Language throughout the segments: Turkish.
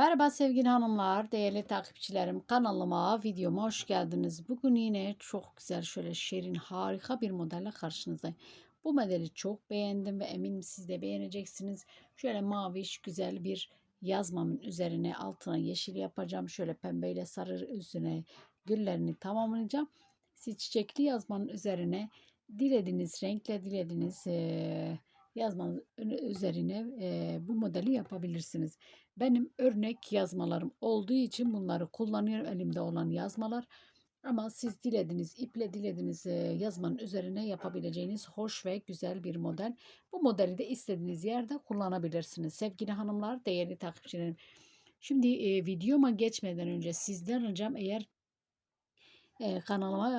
Merhaba sevgili hanımlar, değerli takipçilerim. Kanalıma, videoma hoş geldiniz. Bugün yine çok güzel, şöyle şirin, harika bir modelle karşınızdayım. Bu modeli çok beğendim ve eminim siz de beğeneceksiniz. Şöyle maviş, güzel bir yazmamın üzerine altına yeşil yapacağım. Şöyle pembeyle sarı üzerine güllerini tamamlayacağım. Siz çiçekli yazmanın üzerine dilediğiniz renkle dilediğiniz eee yazmanın üzerine eee, bu modeli yapabilirsiniz. Benim örnek yazmalarım olduğu için bunları kullanıyorum. Elimde olan yazmalar. Ama siz dilediğiniz iple dilediğiniz yazmanın üzerine yapabileceğiniz hoş ve güzel bir model. Bu modeli de istediğiniz yerde kullanabilirsiniz. Sevgili hanımlar, değerli takipçilerim. Şimdi eee, videoma geçmeden önce sizden ricam eğer eee, kanalıma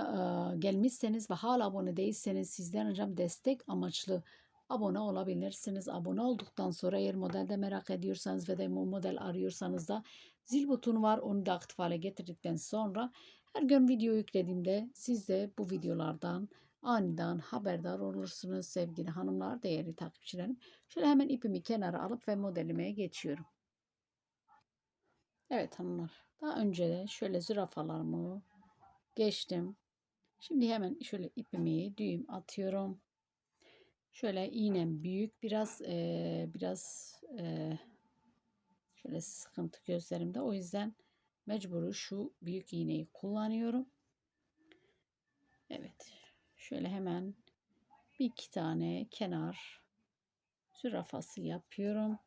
eee, gelmişseniz ve hala abone değilseniz sizden ricam destek amaçlı abone olabilirsiniz. Abone olduktan sonra eğer modelde merak ediyorsanız ve de model arıyorsanız da zil butonu var. Onu da aktif hale getirdikten sonra her gün video yüklediğimde siz de bu videolardan aniden haberdar olursunuz sevgili hanımlar, değerli takipçilerim. Şöyle hemen ipimi kenara alıp ve modelime geçiyorum. Evet hanımlar. Daha önce de şöyle zürafalarımı geçtim. Şimdi hemen şöyle ipimi düğüm atıyorum. Şöyle iğnem büyük biraz eee, biraz eee, şöyle sıkıntı gözlerimde. O yüzden mecburu şu büyük iğneyi kullanıyorum. Evet. Şöyle hemen bir iki tane kenar zürafası yapıyorum.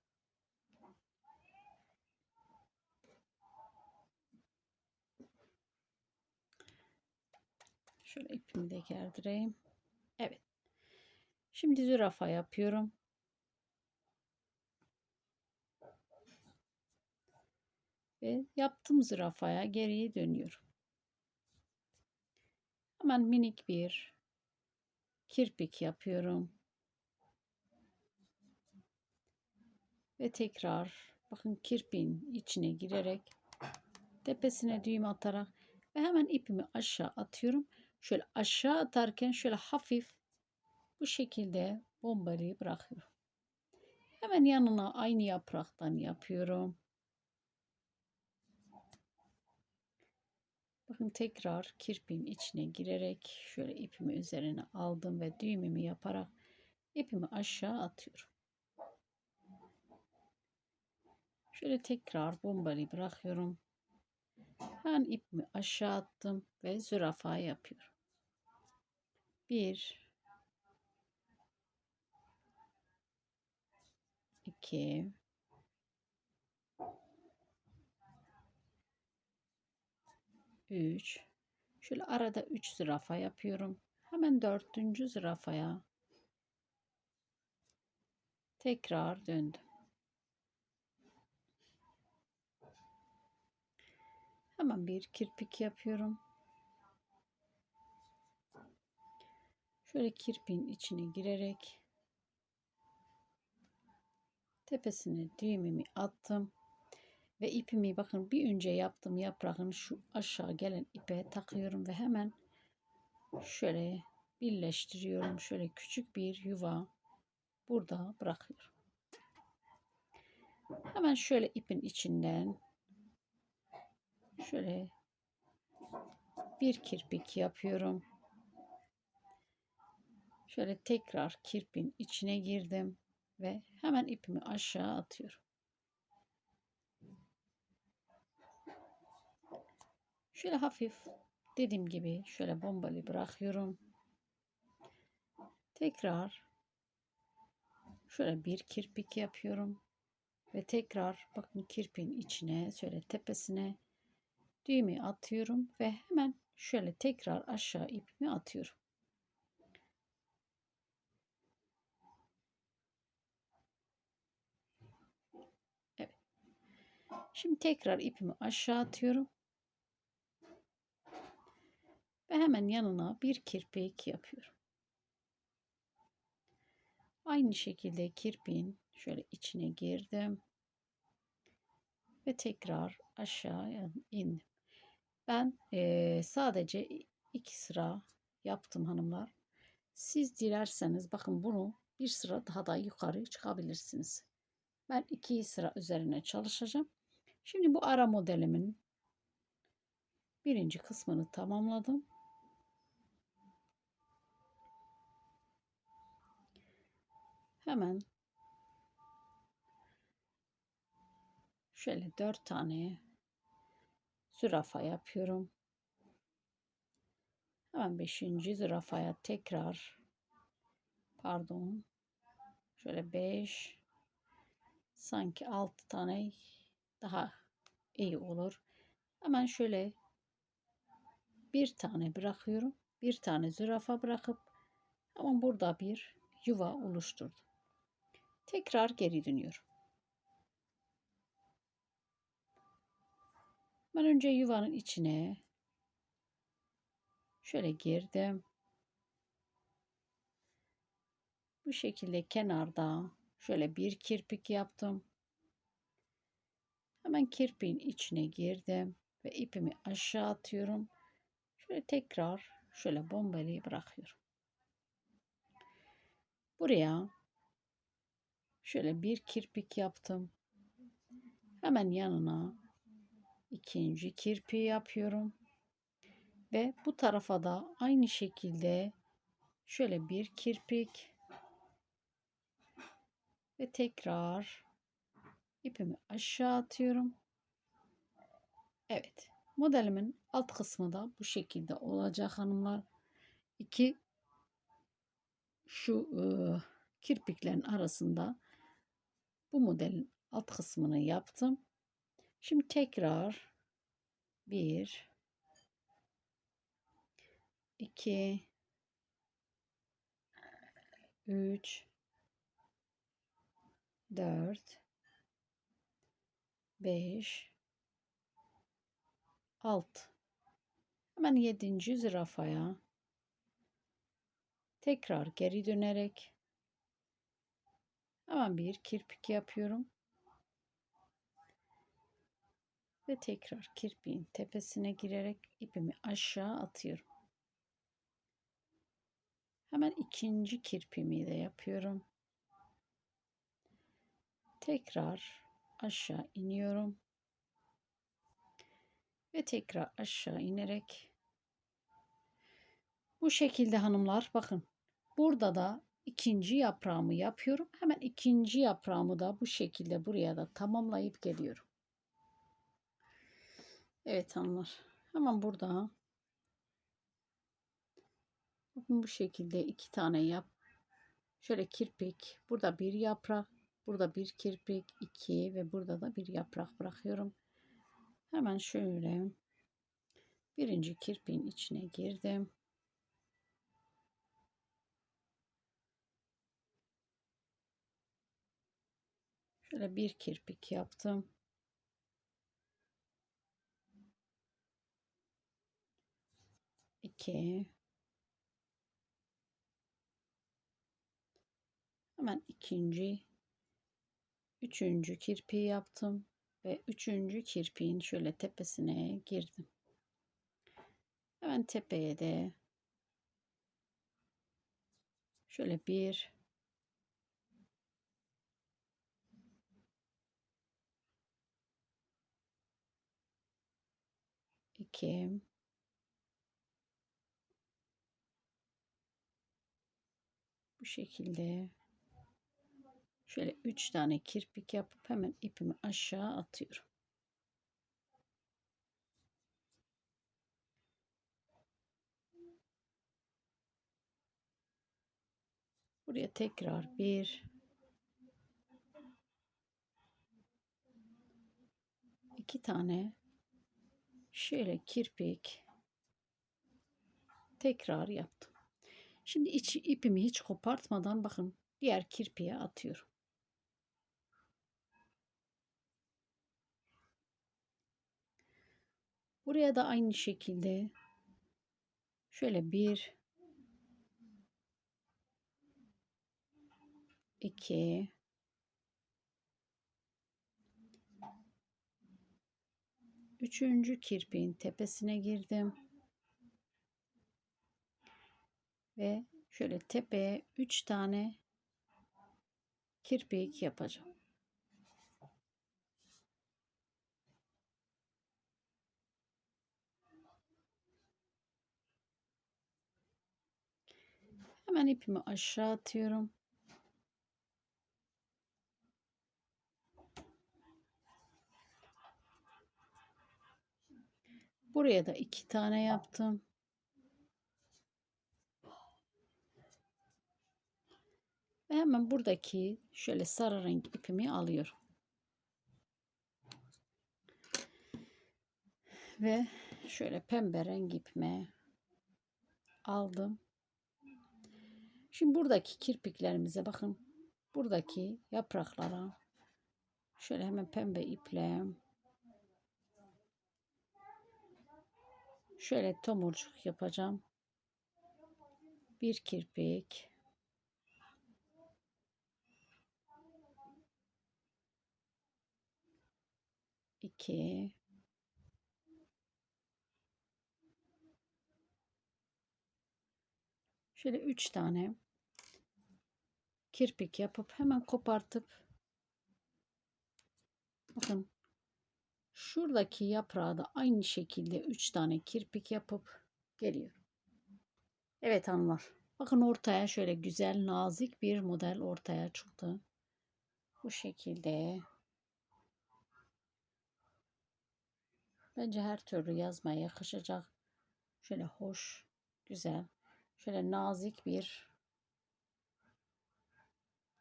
Şöyle ipimi de gerdireyim. Şimdi zürafa yapıyorum. Ve yaptığım zürafaya geriye dönüyorum. Hemen minik bir kirpik yapıyorum. Ve tekrar bakın kirpiğin içine girerek tepesine düğüm atarak ve hemen ipimi aşağı atıyorum. Şöyle aşağı atarken şöyle hafif bu şekilde bombayı bırakıyorum. Hemen yanına aynı yapraktan yapıyorum. Bakın tekrar kirpiğin içine girerek şöyle ipimi üzerine aldım ve düğümümü yaparak ipimi aşağı atıyorum. Şöyle tekrar bombayı bırakıyorum. Ben ipimi aşağı attım ve zürafa yapıyorum. Bir, 2 3 Şöyle arada 3 zürafa yapıyorum. Hemen dördüncü zürafaya tekrar döndüm. Hemen bir kirpik yapıyorum. Şöyle kirpiğin içine girerek tepesine düğümümü attım ve ipimi bakın bir önce yaptığım yaprağın şu aşağı gelen ipe takıyorum ve hemen şöyle birleştiriyorum. Şöyle küçük bir yuva burada bırakıyorum. Hemen şöyle ipin içinden şöyle bir kirpik yapıyorum. Şöyle tekrar kirpin içine girdim ve hemen ipimi aşağı atıyorum. Şöyle hafif dediğim gibi şöyle bombalı bırakıyorum. Tekrar şöyle bir kirpik yapıyorum ve tekrar bakın kirpin içine şöyle tepesine düğümü atıyorum ve hemen şöyle tekrar aşağı ipimi atıyorum. Şimdi tekrar ipimi aşağı atıyorum. Ve hemen yanına bir kirpik yapıyorum. Aynı şekilde kirpiğin şöyle içine girdim. Ve tekrar aşağı indim. Ben sadece iki sıra yaptım hanımlar. Siz dilerseniz bakın bunu bir sıra daha da yukarı çıkabilirsiniz. Ben iki sıra üzerine çalışacağım. Şimdi bu ara modelimin birinci kısmını tamamladım. Hemen şöyle dört tane zürafa yapıyorum. Hemen beşinci zürafaya tekrar pardon şöyle beş sanki altı tane daha iyi olur. Hemen şöyle bir tane bırakıyorum. Bir tane zürafa bırakıp ama burada bir yuva oluşturdum. Tekrar geri dönüyorum. Ben önce yuvanın içine şöyle girdim. Bu şekilde kenarda şöyle bir kirpik yaptım. Hemen kirpiğin içine girdim ve ipimi aşağı atıyorum. Şöyle tekrar şöyle bombayı bırakıyorum. Buraya şöyle bir kirpik yaptım. Hemen yanına ikinci kirpiği yapıyorum. Ve bu tarafa da aynı şekilde şöyle bir kirpik ve tekrar ipimi aşağı atıyorum. Evet. Modelimin alt kısmı da bu şekilde olacak hanımlar. İki şu e, kirpiklerin arasında bu modelin alt kısmını yaptım. Şimdi tekrar bir iki üç dört beş. Alt hemen yedinci zürafaya tekrar geri dönerek. Hemen bir kirpik yapıyorum. Ve tekrar kirpiğin tepesine girerek ipimi aşağı atıyorum. Hemen ikinci kirpimi de yapıyorum. Tekrar aşağı iniyorum. Ve tekrar aşağı inerek bu şekilde hanımlar bakın. Burada da ikinci yaprağımı yapıyorum. Hemen ikinci yaprağımı da bu şekilde buraya da tamamlayıp geliyorum. Evet hanımlar. Hemen burada bakın bu şekilde iki tane yap. Şöyle kirpik. Burada bir yaprak. Burada bir kirpik. iki ve burada da bir yaprak bırakıyorum. Hemen şöyle birinci kirpiğin içine girdim. Şöyle bir kirpik yaptım. 2 hemen ikinci üçüncü kirpiği yaptım ve üçüncü kirpiğin şöyle tepesine girdim. Hemen tepeye de şöyle bir iki bu şekilde şöyle üç tane kirpik yapıp hemen ipimi aşağı atıyorum. Buraya tekrar bir iki tane şöyle kirpik tekrar yaptım. Şimdi iç, ipimi hiç kopartmadan bakın diğer kirpiye atıyorum. Buraya da aynı şekilde şöyle bir iki üçüncü kirpiğin tepesine girdim. ve şöyle tepeye 3 tane kirpik yapacağım. Hemen ipimi aşağı atıyorum. Buraya da iki tane yaptım. Ve hemen buradaki şöyle sarı renk ipimi alıyorum. Ve şöyle pembe renk ipimi aldım. Şimdi buradaki kirpiklerimize bakın. Buradaki yapraklara şöyle hemen pembe iple şöyle tomurcuk yapacağım. Bir kirpik. iki şöyle üç tane kirpik yapıp hemen kopartıp bakın şuradaki yaprağı da aynı şekilde üç tane kirpik yapıp geliyorum. Evet hanımlar. Bakın ortaya şöyle güzel nazik bir model ortaya çıktı. Bu şekilde. Bence her türlü yazmaya yakışacak. Şöyle hoş, güzel, şöyle nazik bir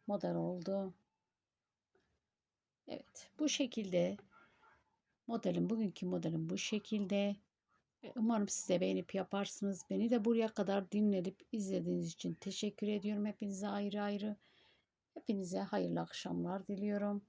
model oldu. Evet, bu şekilde modelim, bugünkü modelim bu şekilde. Umarım siz de beğenip yaparsınız. Beni de buraya kadar dinledip izlediğiniz için teşekkür ediyorum. Hepinize ayrı ayrı. Hepinize hayırlı akşamlar diliyorum.